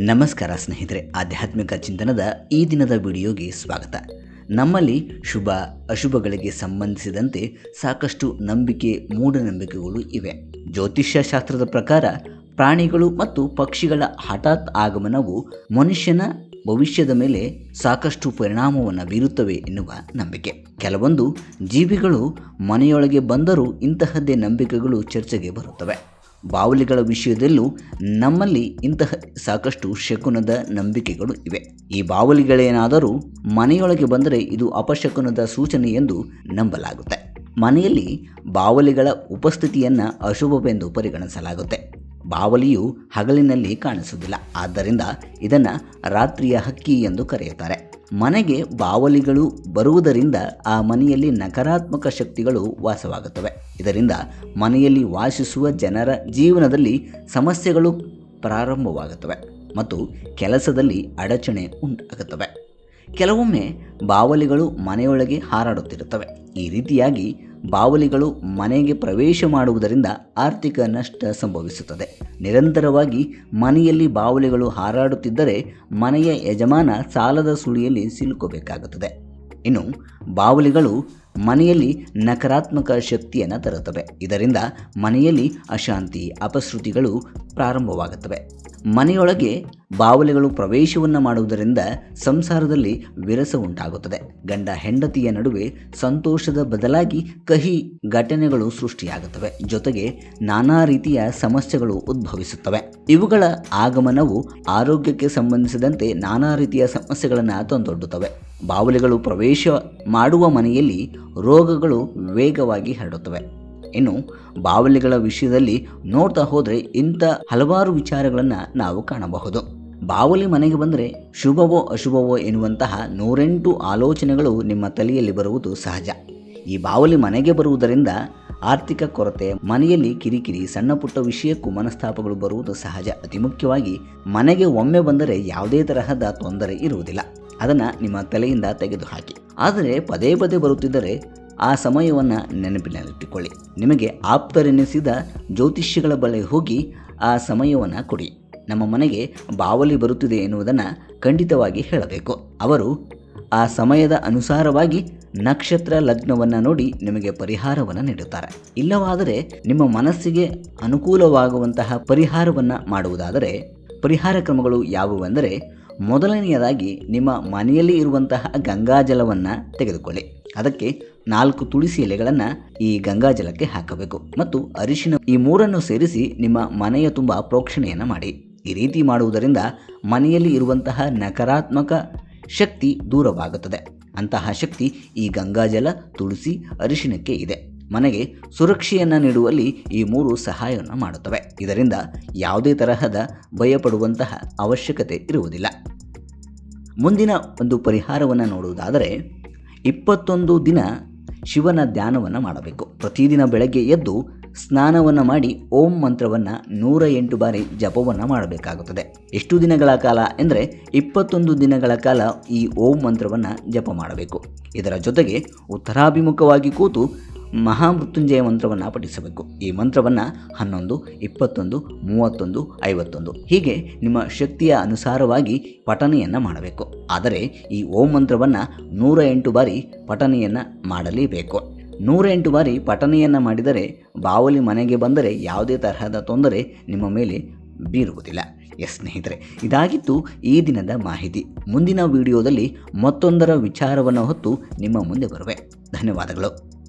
ನಮಸ್ಕಾರ ಸ್ನೇಹಿತರೆ, ಆಧ್ಯಾತ್ಮಿಕ ಚಿಂತನದ ಈ ದಿನದ ವಿಡಿಯೋಗೆ ಸ್ವಾಗತ. ನಮ್ಮಲ್ಲಿ ಶುಭ, ಅಶುಭಗಳಿಗೆ ಸಂಬಂಧಿಸಿದಂತೆ ಸಾಕಷ್ಟು ನಂಬಿಕೆ, ಮೂಢನಂಬಿಕೆಗಳು ಇವೆ. ಜ್ಯೋತಿಷ್ಯ ಶಾಸ್ತ್ರದ ಪ್ರಕಾರ ಪ್ರಾಣಿಗಳು ಮತ್ತು ಪಕ್ಷಿಗಳ ಹಠಾತ್ ಆಗಮನವು ಮನುಷ್ಯನ ಭವಿಷ್ಯದ ಮೇಲೆ ಸಾಕಷ್ಟು ಪರಿಣಾಮವನ್ನು ಬೀರುತ್ತವೆ ಎನ್ನುವ ನಂಬಿಕೆ. ಕೆಲವೊಂದು ಜೀವಿಗಳು ಮನೆಯೊಳಗೆ ಬಂದರೂ ಇಂತಹದ್ದೇ ನಂಬಿಕೆಗಳು ಚರ್ಚೆಗೆ ಬರುತ್ತವೆ. ಬಾವಲಿಗಳ ವಿಷಯದಲ್ಲೂ ನಮ್ಮಲ್ಲಿ ಇಂತಹ ಸಾಕಷ್ಟು ಶಕುನದ ನಂಬಿಕೆಗಳು ಇವೆ. ಈ ಬಾವಲಿಗಳೇನಾದರೂ ಮನೆಯೊಳಗೆ ಬಂದರೆ ಇದು ಅಪಶಕುನದ ಸೂಚನೆ ಎಂದು ನಂಬಲಾಗುತ್ತೆ. ಮನೆಯಲ್ಲಿ ಬಾವಲಿಗಳ ಉಪಸ್ಥಿತಿಯನ್ನು ಅಶುಭವೆಂದು ಪರಿಗಣಿಸಲಾಗುತ್ತೆ. ಬಾವಲಿಯು ಹಗಲಿನಲ್ಲಿ ಕಾಣಿಸುವುದಿಲ್ಲ. ಆದ್ದರಿಂದ ಇದನ್ನು ರಾತ್ರಿಯ ಹಕ್ಕಿ ಎಂದು ಕರೆಯುತ್ತಾರೆ. ಮನೆಗೆ ಬಾವಲಿಗಳು ಬರುವುದರಿಂದ ಆ ಮನೆಯಲ್ಲಿ ನಕಾರಾತ್ಮಕ ಶಕ್ತಿಗಳು ವಾಸವಾಗುತ್ತವೆ. ಇದರಿಂದ ಮನೆಯಲ್ಲಿ ವಾಸಿಸುವ ಜನರ ಜೀವನದಲ್ಲಿ ಸಮಸ್ಯೆಗಳು ಪ್ರಾರಂಭವಾಗುತ್ತವೆ ಮತ್ತು ಕೆಲಸದಲ್ಲಿ ಅಡಚಣೆ ಉಂಟಾಗುತ್ತವೆ. ಕೆಲವೊಮ್ಮೆ ಬಾವಲಿಗಳು ಮನೆಯೊಳಗೆ ಹಾರಾಡುತ್ತಿರುತ್ತವೆ. ಈ ರೀತಿಯಾಗಿ ಬಾವಲಿಗಳು ಮನೆಗೆ ಪ್ರವೇಶ ಮಾಡುವುದರಿಂದ ಆರ್ಥಿಕ ನಷ್ಟ ಸಂಭವಿಸುತ್ತದೆ. ನಿರಂತರವಾಗಿ ಮನೆಯಲ್ಲಿ ಬಾವಲಿಗಳು ಹಾರಾಡುತ್ತಿದ್ದರೆ ಮನೆಯ ಯಜಮಾನ ಸಾಲದ ಸುಳಿಯಲ್ಲಿ ಸಿಲುಕೋಬೇಕಾಗುತ್ತದೆ. ಇನ್ನು ಬಾವಲಿಗಳು ಮನೆಯಲ್ಲಿ ನಕಾರಾತ್ಮಕ ಶಕ್ತಿಯನ್ನು ತರುತ್ತವೆ. ಇದರಿಂದ ಮನೆಯಲ್ಲಿ ಅಶಾಂತಿ, ಅಪಶ್ರುತಿಗಳು ಪ್ರಾರಂಭವಾಗುತ್ತವೆ. ಮನೆಯೊಳಗೆ ಬಾವಲಿಗಳು ಪ್ರವೇಶವನ್ನು ಮಾಡುವುದರಿಂದ ಸಂಸಾರದಲ್ಲಿ ವಿರಸ ಉಂಟಾಗುತ್ತದೆ ಗಂಡ ಹೆಂಡತಿಯ ನಡುವೆ ಸಂತೋಷದ ಬದಲಾಗಿ ಕಹಿ ಘಟನೆಗಳು ಸೃಷ್ಟಿಯಾಗುತ್ತವೆ. ಜೊತೆಗೆ ನಾನಾ ರೀತಿಯ ಸಮಸ್ಯೆಗಳು ಉದ್ಭವಿಸುತ್ತವೆ. ಇವುಗಳ ಆಗಮನವು ಆರೋಗ್ಯಕ್ಕೆ ಸಂಬಂಧಿಸಿದಂತೆ ನಾನಾ ರೀತಿಯ ಸಮಸ್ಯೆಗಳನ್ನು ತಂದೊಡ್ಡುತ್ತವೆ. ಬಾವಲಿಗಳು ಪ್ರವೇಶ ಮಾಡುವ ಮನೆಯಲ್ಲಿ ರೋಗಗಳು ವೇಗವಾಗಿ ಹರಡುತ್ತವೆ. ಇನ್ನು ಬಾವಲಿಗಳ ವಿಷಯದಲ್ಲಿ ನೋಡ್ತಾ ಹೋದರೆ ಇಂಥ ಹಲವಾರು ವಿಚಾರಗಳನ್ನು ನಾವು ಕಾಣಬಹುದು. ಬಾವಲಿ ಮನೆಗೆ ಬಂದರೆ ಶುಭವೋ ಅಶುಭವೋ ಎನ್ನುವಂತಹ ನೂರೆಂಟು ಆಲೋಚನೆಗಳು ನಿಮ್ಮ ತಲೆಯಲ್ಲಿ ಬರುವುದು ಸಹಜ. ಈ ಬಾವಲಿ ಮನೆಗೆ ಬರುವುದರಿಂದ ಆರ್ಥಿಕ ಕೊರತೆ, ಮನೆಯಲ್ಲಿ ಕಿರಿಕಿರಿ, ಸಣ್ಣ ಪುಟ್ಟ ವಿಷಯಕ್ಕೂ ಮನಸ್ತಾಪಗಳು ಬರುವುದು ಸಹಜ. ಅತಿ ಮುಖ್ಯವಾಗಿ ಮನೆಗೆ ಒಮ್ಮೆ ಬಂದರೆ ಯಾವುದೇ ತರಹದ ತೊಂದರೆ ಇರುವುದಿಲ್ಲ. ಅದನ್ನು ನಿಮ್ಮ ತಲೆಯಿಂದ ತೆಗೆದುಹಾಕಿ. ಆದರೆ ಪದೇ ಪದೇ ಬರುತ್ತಿದ್ದರೆ ಆ ಸಮಯವನ್ನು ನೆನಪಿನಲ್ಲಿಟ್ಟುಕೊಳ್ಳಿ. ನಿಮಗೆ ಆಪ್ತರೆನಿಸಿದ ಜ್ಯೋತಿಷ್ಯಗಳ ಬಳಿ ಹೋಗಿ ಆ ಸಮಯವನ್ನು ಕೊಡಿ. ನಮ್ಮ ಮನೆಗೆ ಬಾವಲಿ ಬರುತ್ತಿದೆ ಎನ್ನುವುದನ್ನು ಖಂಡಿತವಾಗಿ ಹೇಳಬೇಕು. ಅವರು ಆ ಸಮಯದ ಅನುಸಾರವಾಗಿ ನಕ್ಷತ್ರ ಲಗ್ನವನ್ನು ನೋಡಿ ನಿಮಗೆ ಪರಿಹಾರವನ್ನು ನೀಡುತ್ತಾರೆ. ಇಲ್ಲವಾದರೆ ನಿಮ್ಮ ಮನಸ್ಸಿಗೆ ಅನುಕೂಲವಾಗುವಂತಹ ಪರಿಹಾರವನ್ನು ಮಾಡುವುದಾದರೆ ಪರಿಹಾರ ಕ್ರಮಗಳು ಯಾವುವೆಂದರೆ ಮೊದಲನೆಯದಾಗಿ ನಿಮ್ಮ ಮನೆಯಲ್ಲಿ ಇರುವಂತಹ ಗಂಗಾಜಲವನ್ನು ತೆಗೆದುಕೊಳ್ಳಿ. ಅದಕ್ಕೆ ನಾಲ್ಕು ತುಳಸಿ ಎಲೆಗಳನ್ನು ಈ ಗಂಗಾಜಲಕ್ಕೆ ಹಾಕಬೇಕು. ಮತ್ತು ಅರಿಶಿನ ಈ ಮೂರನ್ನು ಸೇರಿಸಿ ನಿಮ್ಮ ಮನೆಯ ತುಂಬ ಪ್ರೋಕ್ಷಣೆಯನ್ನು ಮಾಡಿ. ಈ ರೀತಿ ಮಾಡುವುದರಿಂದ ಮನೆಯಲ್ಲಿ ಇರುವಂತಹ ನಕಾರಾತ್ಮಕ ಶಕ್ತಿ ದೂರವಾಗುತ್ತದೆ. ಅಂತಹ ಶಕ್ತಿ ಈ ಗಂಗಾಜಲ ತುಳಸಿ, ಅರಿಶಿನಕ್ಕೆ ಇದೆ. ಮನೆಗೆ ಸುರಕ್ಷೆಯನ್ನು ನೀಡುವಲ್ಲಿ ಈ ಮೂರು ಸಹಾಯವನ್ನು ಮಾಡುತ್ತವೆ. ಇದರಿಂದ ಯಾವುದೇ ತರಹದ ಭಯಪಡುವಂತಹ ಅವಶ್ಯಕತೆ ಇರುವುದಿಲ್ಲ. ಮುಂದಿನ ಒಂದು ಪರಿಹಾರವನ್ನು ನೋಡುವುದಾದರೆ, ಇಪ್ಪತ್ತೊಂದು ದಿನ ಶಿವನ ಧ್ಯಾನವನ್ನು ಮಾಡಬೇಕು. ಪ್ರತಿದಿನ ಬೆಳಗ್ಗೆ ಎದ್ದು ಸ್ನಾನವನ್ನು ಮಾಡಿ ಓಂ ಮಂತ್ರವನ್ನು ನೂರ ಎಂಟು ಬಾರಿ ಜಪವನ್ನು ಮಾಡಬೇಕಾಗುತ್ತದೆ. ಎಷ್ಟು ದಿನಗಳ ಕಾಲ ಎಂದರೆ ಇಪ್ಪತ್ತೊಂದು ದಿನಗಳ ಕಾಲ ಈ ಓಂ ಮಂತ್ರವನ್ನು ಜಪ ಮಾಡಬೇಕು. ಇದರ ಜೊತೆಗೆ ಉತ್ತರಾಭಿಮುಖವಾಗಿ ಕೂತು ಮಹಾಮೃತ್ಯುಂಜಯ ಮಂತ್ರವನ್ನು ಪಠಿಸಬೇಕು. ಈ ಮಂತ್ರವನ್ನು ಹನ್ನೊಂದು, ಇಪ್ಪತ್ತೊಂದು, ಮೂವತ್ತೊಂದು, ಐವತ್ತೊಂದು ಹೀಗೆ ನಿಮ್ಮ ಶಕ್ತಿಯ ಅನುಸಾರವಾಗಿ ಪಠನೆಯನ್ನು ಮಾಡಬೇಕು. ಆದರೆ ಈ ಓಂ ಮಂತ್ರವನ್ನು ನೂರ ಎಂಟು ಬಾರಿ ಪಠನೆಯನ್ನು ಮಾಡಲೇಬೇಕು. ನೂರ ಎಂಟು ಬಾರಿ ಪಠನೆಯನ್ನು ಮಾಡಿದರೆ ಬಾವಲಿ ಮನೆಗೆ ಬಂದರೆ ಯಾವುದೇ ತರಹದ ತೊಂದರೆ ನಿಮ್ಮ ಮೇಲೆ ಬೀರುವುದಿಲ್ಲ. ಎಸ್ ಸ್ನೇಹಿತರೆ, ಇದಾಗಿತ್ತು ಈ ದಿನದ ಮಾಹಿತಿ. ಮುಂದಿನ ವಿಡಿಯೋದಲ್ಲಿ ಮತ್ತೊಂದರ ವಿಚಾರವನ್ನು ಹೊತ್ತು ನಿಮ್ಮ ಮುಂದೆ ಬರುವೆ. ಧನ್ಯವಾದಗಳು.